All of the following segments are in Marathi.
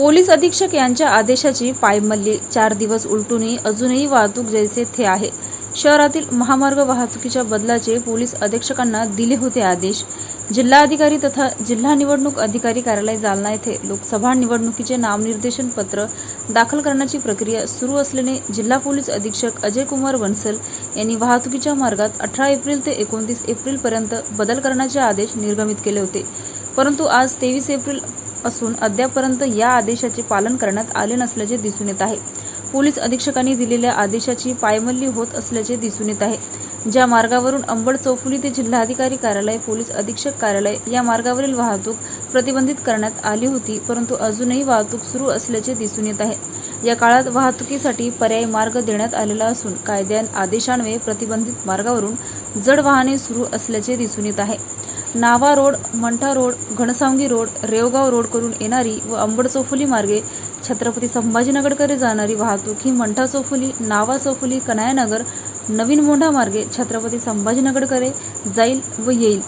पोलीस अधीक्षक यांच्या आदेशाची पायमल्ली. चार दिवस उलटूनही अजूनही वाहतूक जैसे थे आहे. शहरातील महामार्ग वाहतुकीच्या बदलाचे पोलीस अधीक्षकांना दिले होते आदेश. जिल्हाधिकारी तथा जिल्हा निवडणूक अधिकारी कार्यालय जालना येथे लोकसभा निवडणुकीचे नामनिर्देशन पत्र दाखल करण्याची प्रक्रिया सुरू असल्याने जिल्हा पोलीस अधीक्षक अजय कुमार वन्सल यांनी वाहतुकीच्या मार्गात अठरा एप्रिल ते एकोणतीस एप्रिलपर्यंत बदल करण्याचे आदेश निर्गमित केले होते. परंतु आज तेवीस एप्रिल असून अद्यापर्यंत या आदेशाचे पालन करण्यात आले नसल्याचे दिसून येत आहे. पोलीस अधीक्षकांनी दिलेल्या आदेशाची पायमल्ली होत असल्याचे दिसून येत आहे. ज्या मार्गावरून अंबड चौफुली ते जिल्हाधिकारी कार्यालय पोलीस अधीक्षक कार्यालय या मार्गावरील वाहतूक प्रतिबंधित करण्यात आली होती परंतु अजूनही वाहतूक सुरू असल्याचे दिसून येत आहे. या काळात वाहतुकीसाठी पर्यायी मार्ग देण्यात आलेला असून कायद्या आदेशान्वये प्रतिबंधित मार्गावरून जड वाहने सुरू असल्याचे दिसून येत आहे. Nava road Mantha road Ghansawangi road Revgaon road करून येणारी व अंबड चौफुली मार्गे छत्रपती संभाजीनगरकडे जाणारी वाहतूक ही मंठा चौफुली नावा चौफुली कनायानगर नवीन मोंढा मार्गे छत्रपती संभाजीनगरकडे जाईल व येईल.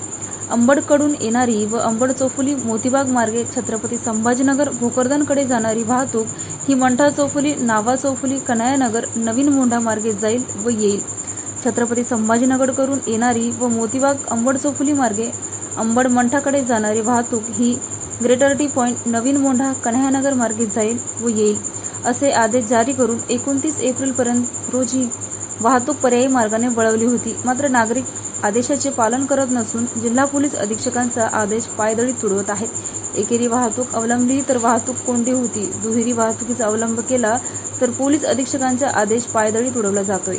अंबडकडून येणारी व अंबड चौफुली मोतीबाग मार्गे छत्रपती संभाजीनगर भोकरदनकडे जाणारी वाहतूक ही मंठा चौफुली नावा चौफुली कनायानगर नवीन मोंढा मार्गे जाईल व येईल. छत्रपती संभाजीनगरकडून येणारी व मोतीबाग अंबड चौफुली मार्गे अंबड मंठाकडे जाणारी वाहतूक ही greater T point Navin Mondha Kanhaiyanagar मार्गे जाईल व येईल असे आदेश जारी करून एकोणतीस एप्रिलपर्यंत रोजी वाहतूक पर्यायी मार्गाने वळवली होती. मात्र नागरिक आदेशाचे पालन करत नसून जिल्हा पोलीस अधीक्षकांचा आदेश पायदळी तुडवत आहेत. एकेरी वाहतूक अवलंबली तर वाहतूक कोंडी होती. दुहेरी वाहतुकीचा अवलंब केला तर पोलीस अधीक्षकांचा आदेश पायदळी तुडवला जातोय.